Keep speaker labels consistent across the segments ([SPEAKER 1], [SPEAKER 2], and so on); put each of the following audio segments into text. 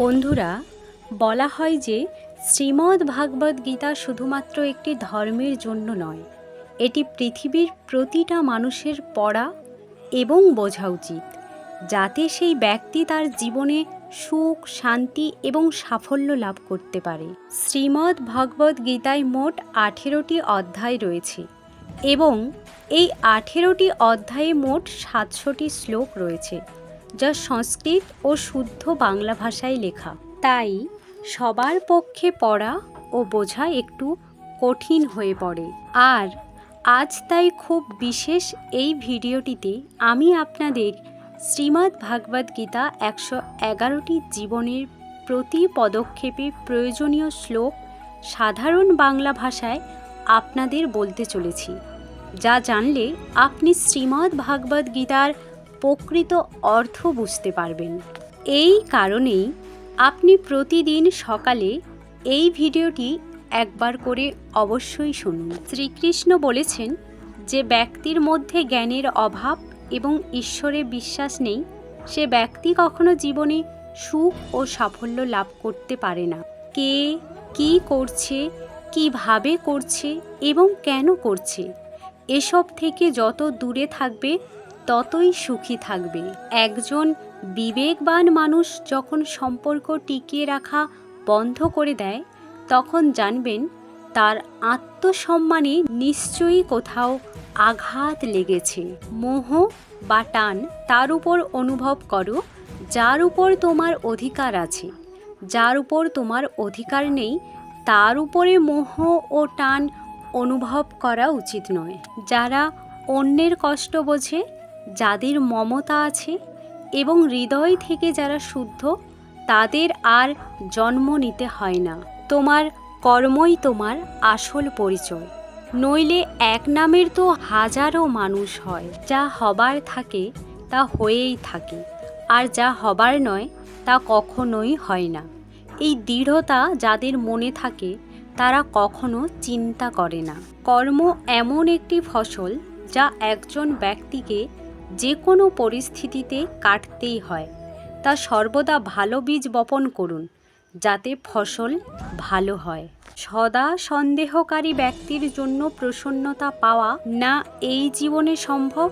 [SPEAKER 1] বন্ধুরা, বলা হয় যে শ্রীমদ্ ভাগবত গীতা শুধুমাত্র একটি ধর্মের জন্য নয়, এটি পৃথিবীর প্রতিটা মানুষের পড়া এবং বোঝা উচিত, যাতে সেই ব্যক্তি তার জীবনে সুখ, শান্তি এবং সাফল্য লাভ করতে পারে। শ্রীমদ্ ভগবত গীতায় মোট আঠেরোটি অধ্যায় রয়েছে এবং এই আঠেরোটি অধ্যায়ে মোট সাতশোটি শ্লোক রয়েছে। যা সংস্কৃত ও শুদ্ধ বাংলা ভাষায় লেখা। তাই সবার পক্ষে পড়া ও বোঝা একটু কঠিন হয়ে পড়ে। আর আজ তাই খুব বিশেষ এই ভিডিওটিতে আমি আপনাদের শ্রীমদ্ ভাগবত গীতা একশো এগারোটি জীবনের প্রতি পদক্ষেপে প্রয়োজনীয় শ্লোক সাধারণ বাংলা ভাষায় আপনাদের বলতে চলেছি। যা জানলে আপনি শ্রীমদ্ ভাগবত গীতার প্রকৃত অর্থ বুঝতে পারবেন। এই কারণেই আপনি প্রতিদিন সকালে এই ভিডিওটি একবার করে অবশ্যই শুনুন। শ্রীকৃষ্ণ বলেছেন যে ব্যক্তির মধ্যে জ্ঞানের অভাব এবং ঈশ্বরে বিশ্বাস নেই, সে ব্যক্তি কখনো জীবনে সুখ ও সাফল্য লাভ করতে পারে না। কে, কি করছে, কীভাবে করছে এবং কেন করছে, এসব থেকে যত দূরে থাকবে ততই সুখী থাকবে। একজন বিবেকবান মানুষ যখন সম্পর্ক টিকিয়ে রাখা বন্ধ করে দেয়, তখন জানবেন তার আত্মসম্মানে নিশ্চয়ই কোথাও আঘাত লেগেছে। মোহ বা টান তার উপর অনুভব করো, যার উপর তোমার অধিকার আছে। যার উপর তোমার অধিকার নেই, তার উপরে মোহ ও টান অনুভব করা উচিত নয়। যারা অন্যের কষ্ট বোঝে যাদের মমতা আছে এবং হৃদয় থেকে যারা শুদ্ধ, তাদের আর জন্ম নিতে হয় না। তোমার কর্মই তোমার আসল পরিচয়। নইলে এক নামের তো হাজারো মানুষ হয়, যা হবার থাকে, তা হয়েই থাকে, আর যা হবার নয়, তা কখনোই হয় না। এই দৃঢ়তা যাদের মনে থাকে, তারা কখনো চিন্তা করে না। কর্ম এমন একটি ফসল, যা একজন ব্যক্তিকে যে কোনো পরিস্থিতিতে কাটতেই হয়। তা সর্বদা ভালো বীজ বপন করুন, যাতে ফসল ভালো হয়। সদা সন্দেহকারী ব্যক্তির জন্য প্রসন্নতা পাওয়া না এই জীবনে সম্ভব,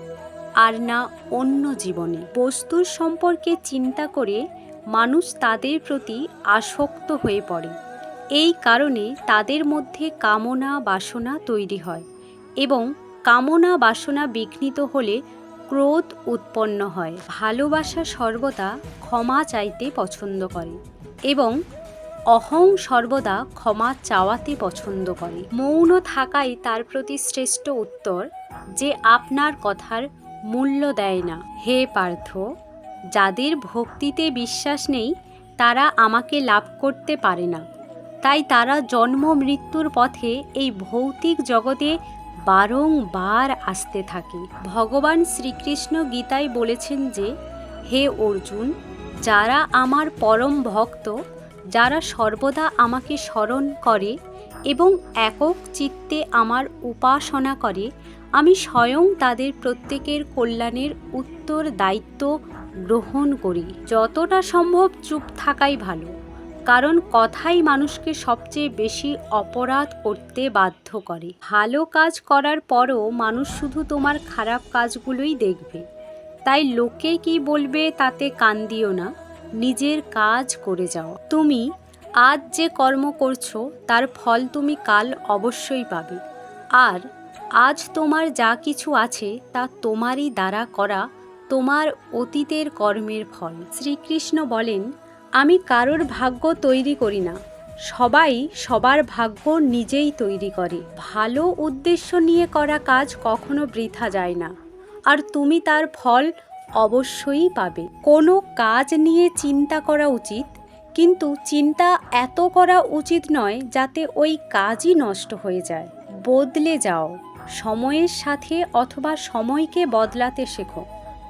[SPEAKER 1] আর না অন্য জীবনে। বস্তুর সম্পর্কে চিন্তা করে মানুষ তাদের প্রতি আসক্ত হয়ে পড়ে। এই কারণে তাদের মধ্যে কামনা বাসনা তৈরি হয় এবং কামনা বাসনা বিঘ্নিত হলে ক্রোধ উৎপন্ন হয়। ভালোবাসা সর্বদা ক্ষমা চাইতে পছন্দ করে এবং অহং সর্বদা ক্ষমা চাওয়াতে পছন্দ করে। মৌন থাকাই তার প্রতি শ্রেষ্ঠ উত্তর যে আপনার কথার মূল্য দেয় না। হে পার্থ, যাদের ভক্তিতে বিশ্বাস নেই, তারা আমাকে লাভ করতে পারে না। তাই তারা জন্ম মৃত্যুর পথে এই ভৌতিক জগতে বারংবার আসতে থাকে। ভগবান শ্রীকৃষ্ণ গীতায় বলেছেন যে, হে অর্জুন, যারা আমার পরম ভক্ত, যারা সর্বদা আমাকে স্মরণ করে এবং একক চিত্তে আমার উপাসনা করে, আমি স্বয়ং তাদের প্রত্যেকের কল্যাণের উত্তর দায়িত্ব গ্রহণ করি। যতটা সম্ভব চুপ থাকাই ভালো। কারণ কথাই মানুষকে সবচেয়ে বেশি অপরাধ করতে বাধ্য করে। ভালো কাজ করার পরও মানুষ শুধু তোমার খারাপ কাজগুলোই দেখবে। তাই লোকে কি বলবে তাতে কান দিও না, নিজের কাজ করে যাও। তুমি আজ যে কর্ম করছ, তার ফল তুমি কাল অবশ্যই পাবে। আর আজ তোমার যা কিছু আছে, তা তোমারই দ্বারা করা তোমার অতীতের কর্মের ফল। শ্রীকৃষ্ণ বলেন আমি কারোর ভাগ্য তৈরি করি না। সবাই সবার ভাগ্য নিজেই তৈরি করে। ভালো উদ্দেশ্য নিয়ে করা কাজ কখনো বৃথা যায় না। আর তুমি তার ফল অবশ্যই পাবে। কোনো কাজ নিয়ে চিন্তা করা উচিত, কিন্তু চিন্তা এত করা উচিত নয় যাতে ওই কাজই নষ্ট হয়ে যায়। বদলে যাও। সময়ের সাথে অথবা সময়কে বদলাতে শেখো।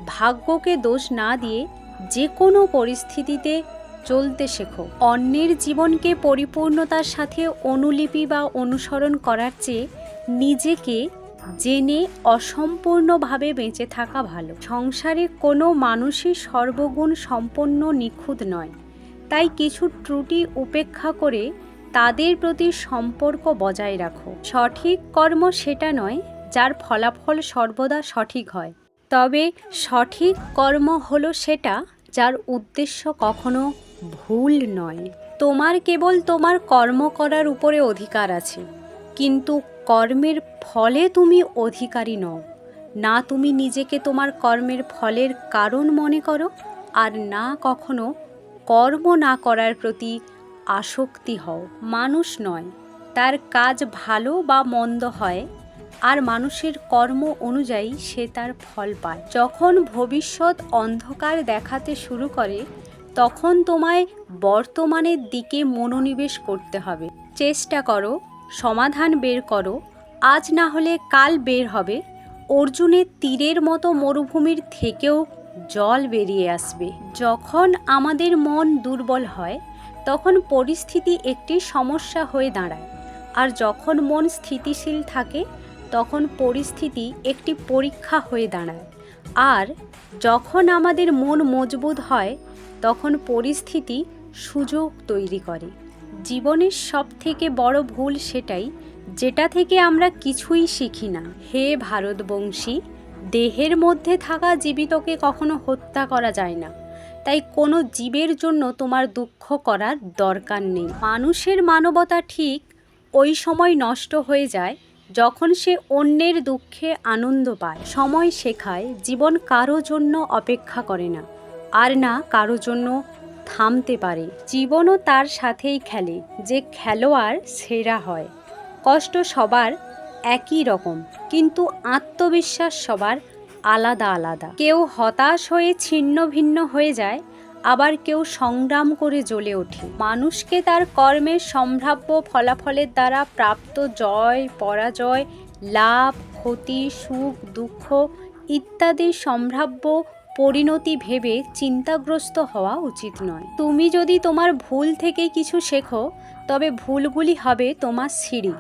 [SPEAKER 1] ভাগ্যকে দোষ না দিয়ে যে কোনো পরিস্থিতিতে চলতে শেখো। অন্যের জীবনকে পরিপূর্ণতার সাথে অনুলিপি বা অনুসরণ করার চেয়ে নিজেকে জেনে অসম্পূর্ণভাবে বেঁচে থাকা ভালো। সংসারে কোনো মানুষই সর্বগুণ সম্পন্ন নিখুঁত নয়। তাই কিছু ত্রুটি উপেক্ষা করে তাদের প্রতি সম্পর্ক বজায় রাখো। সঠিক কর্ম সেটা নয়, যার ফলাফল সর্বদা সঠিক হয়। তবে সঠিক কর্ম হলো সেটা যার উদ্দেশ্য কখনো ভুল নয়। তোমার কেবল তোমার কর্ম করার উপরে অধিকার আছে। কিন্তু কর্মের ফলে তুমি অধিকারী নও। না তুমি নিজেকে তোমার কর্মের ফলের কারণ মনে করো, আর না কখনো কর্ম না করার প্রতি আসক্তি হও। মানুষ নয়, তার কাজ ভালো বা মন্দ হয়, আর মানুষের কর্ম অনুযায়ী সে তার ফল পায়। যখন ভবিষ্যৎ অন্ধকার দেখাতে শুরু করে তখন তোমায় বর্তমানের দিকে মনোনিবেশ করতে হবে। চেষ্টা করো, সমাধান বের করো। আজ না হলে কাল বের হবে। অর্জুনের তীরের মতো মরুভূমির থেকেও জল বেরিয়ে আসবে। যখন আমাদের মন দুর্বল হয়, তখন পরিস্থিতি একটি সমস্যা হয়ে দাঁড়ায়। আর যখন মন স্থিতিশীল থাকে, তখন পরিস্থিতি একটি পরীক্ষা হয়ে দাঁড়ায়। আর যখন আমাদের মন মজবুত হয় তখন পরিস্থিতি সুযোগ তৈরি করে। জীবনের সব থেকে বড় ভুল সেটাই, যেটা থেকে আমরা কিছুই শিখি না। হে ভারতবংশী, দেহের মধ্যে থাকা জীবিতকে কখনো হত্যা করা যায় না। তাই কোনো জীবের জন্য তোমার দুঃখ করার দরকার নেই। মানুষের মানবতা ঠিক ওই সময় নষ্ট হয়ে যায় যখন সে অন্যের দুঃখে আনন্দ পায়। সময় শেখায়, জীবন কারও জন্য অপেক্ষা করে না। আর না কারও জন্য থামতে পারে। জীবনও তার সাথেই খেলে, যে খেলোয়াড় সেরা হয়। কষ্ট সবার একই রকম, কিন্তু আত্মবিশ্বাস সবার আলাদা আলাদা। কেউ হতাশ হয়ে ছিন্ন ভিন্ন হয়ে যায়, আবার কেউ সংগ্রাম করে জ্বলে ওঠে। মানুষকে তার কর্মের সম্ভাব্য ফলাফলের দ্বারা প্রাপ্ত জয়, পরাজয়, লাভ, ক্ষতি, সুখ, দুঃখ ইত্যাদি সম্ভাব্য পরিণতি ভেবে চিন্তাগ্রস্ত হওয়া উচিত নয়। তুমি যদি তোমার ভুল থেকে কিছু শেখো, তবে ভুলগুলি হবে তোমার সিঁড়ি।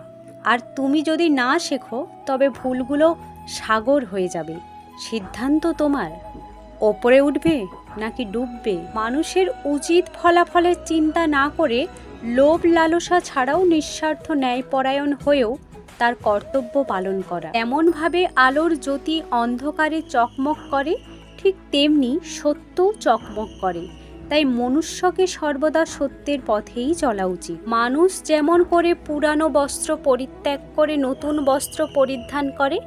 [SPEAKER 1] আর তুমি যদি না শেখো, তবে ভুলগুলো সাগর হয়ে যাবে। সিদ্ধান্ত তোমার। ওপরে উঠবে নাকি ডুববে? মানুষের উচিত ফলাফলের চিন্তা না করে লোভ লালসা ছাড়াও নিঃস্বার্থ ন্যায়পরায়ণ হয়েও তার কর্তব্য পালন করা। এমনভাবে আলোর জ্যোতি অন্ধকারে চকমক করে ঠিক তেমনি সত্যও চকমক করে। তাই মনুষ্যকে সর্বদা সত্যের পথেই চলা উচিত। মানুষ যেমন করে পুরানো বস্ত্র পরিত্যাগ করে নতুন বস্ত্র পরিধান করে,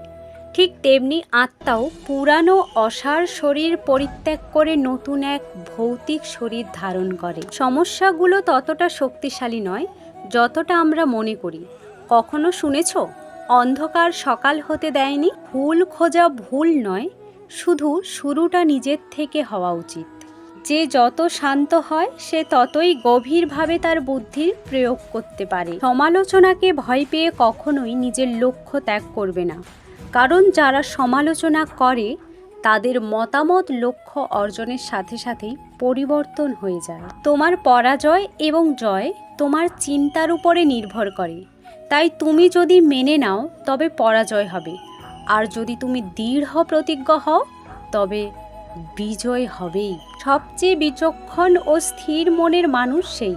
[SPEAKER 1] ঠিক তেমনি আত্মাও পুরানো অসার শরীর পরিত্যাগ করে নতুন এক ভৌতিক শরীর ধারণ করে। সমস্যাগুলো ততটা শক্তিশালী নয় যতটা আমরা মনে করি। কখনো শুনেছ? অন্ধকার সকাল হতে দেয়নি, ভুল খোঁজা ভুল নয় শুধু শুরুটা নিজের থেকে হওয়া উচিত। যে যত শান্ত হয়, সে ততই গভীরভাবে তার বুদ্ধির প্রয়োগ করতে পারে। সমালোচনাকে ভয় পেয়ে কখনোই নিজের লক্ষ্য ত্যাগ করবে না। কারণ যারা সমালোচনা করে, তাদের মতামত লক্ষ্য অর্জনের সাথে সাথেই পরিবর্তন হয়ে যায়। তোমার পরাজয় এবং জয় তোমার চিন্তার উপরে নির্ভর করে। তাই তুমি যদি মেনে নাও, তবে পরাজয় হবে। আর যদি তুমি দৃঢ় প্রতিজ্ঞ হও, তবে বিজয় হবেই। সবচেয়ে বিচক্ষণ ও স্থির মনের মানুষ সেই,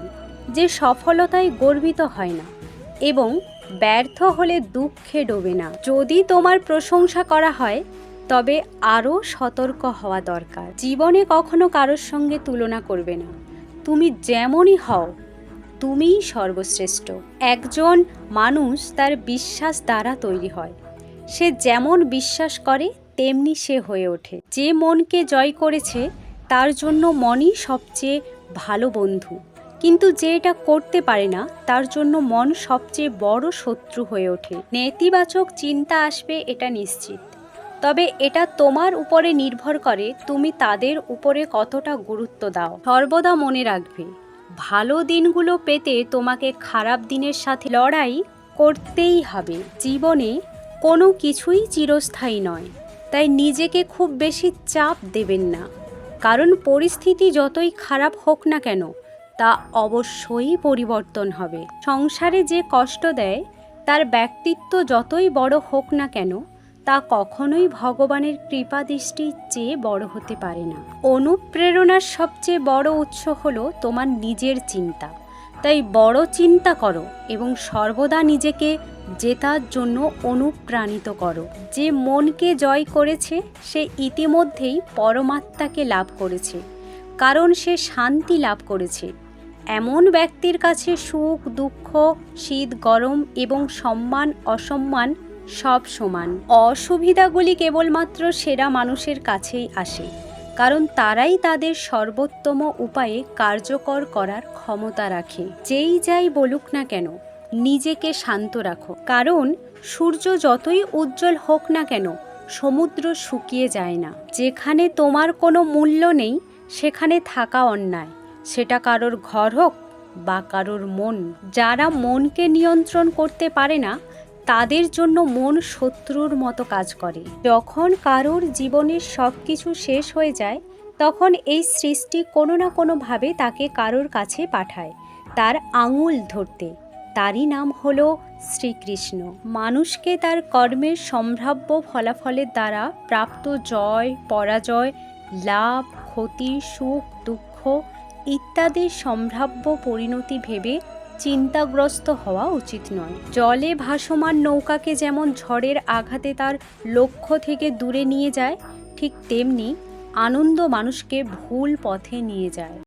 [SPEAKER 1] যে সফলতায় গর্বিত হয় না এবং ব্যর্থ হলে দুঃখে ডোবে না। যদি তোমার প্রশংসা করা হয়, তবে আরও সতর্ক হওয়া দরকার। জীবনে কখনো কারোর সঙ্গে তুলনা করবে না। তুমি যেমনই হও, তুমিই সর্বশ্রেষ্ঠ। একজন মানুষ তার বিশ্বাস দ্বারা তৈরি হয়। সে যেমন বিশ্বাস করে, তেমনি সে হয়ে ওঠে। যে মনকে জয় করেছে, তার জন্য মনই সবচেয়ে ভালো বন্ধু। কিন্তু যে এটা করতে পারে না, তার জন্য মন সবচেয়ে বড় শত্রু হয়ে ওঠে। নেতিবাচক চিন্তা আসবে, এটা নিশ্চিত। তবে এটা তোমার উপরে নির্ভর করে, তুমি তাদের উপরে কতটা গুরুত্ব দাও। সর্বদা মনে রাখবে, ভালো দিনগুলো পেতে তোমাকে খারাপ দিনের সাথে লড়াই করতেই হবে। জীবনে কোনো কিছুই চিরস্থায়ী নয়। তাই নিজেকে খুব বেশি চাপ দেবেন না। কারণ পরিস্থিতি যতই খারাপ হোক না কেন, তা অবশ্যই পরিবর্তন হবে। সংসারে যে কষ্ট দেয়, তার ব্যক্তিত্ব যতই বড় হোক না কেন, তা কখনোই ভগবানের কৃপা দৃষ্টির চেয়ে বড় হতে পারে না। অনুপ্রেরণার সবচেয়ে বড় উৎস হলো তোমার নিজের চিন্তা। তাই বড় চিন্তা করো এবং সর্বদা নিজেকে জেতার জন্য অনুপ্রাণিত করো। যে মনকে জয় করেছে, সে ইতিমধ্যেই পরমাত্মাকে লাভ করেছে, কারণ সে শান্তি লাভ করেছে। এমন ব্যক্তির কাছে সুখ, দুঃখ, শীত, গরম এবং সম্মান, অসম্মান সব সমান। অসুবিধাগুলি কেবলমাত্র সেরা মানুষের কাছেই আসে। কারণ তারাই তাদের সর্বোত্তম উপায়ে কার্যকর করার ক্ষমতা রাখে। যেই যাই বলুক না কেন, নিজেকে শান্ত রাখো। কারণ সূর্য যতই উজ্জ্বল হোক না কেন, সমুদ্র শুকিয়ে যায় না। যেখানে তোমার কোনো মূল্য নেই, সেখানে থাকা অন্যায়। সেটা কারোর ঘর হোক বা কারোর মন। যারা মনকে নিয়ন্ত্রণ করতে পারে না তাদের জন্য মন শত্রুর মতো কাজ করে। যখন কারোর জীবনের সব কিছু শেষ হয়ে যায়, তখন এই সৃষ্টি কোনো না কোনোভাবে তাকে কারোর কাছে পাঠায়। তার আঙুল ধরতে। তারই নাম হল শ্রীকৃষ্ণ। মানুষকে তার কর্মের সম্ভাব্য ফলাফলের দ্বারা প্রাপ্ত জয়, পরাজয়, লাভ, ক্ষতি, সুখ, দুঃখ ইত্যাদির সম্ভাব্য পরিণতি ভেবে চিন্তাগ্রস্ত হওয়া উচিত নয়। জলে ভাসমান নৌকাকে যেমন ঝড়ের আঘাতে তার লক্ষ্য থেকে দূরে নিয়ে যায়, ঠিক তেমনি আনন্দ মানুষকে ভুল পথে নিয়ে যায়।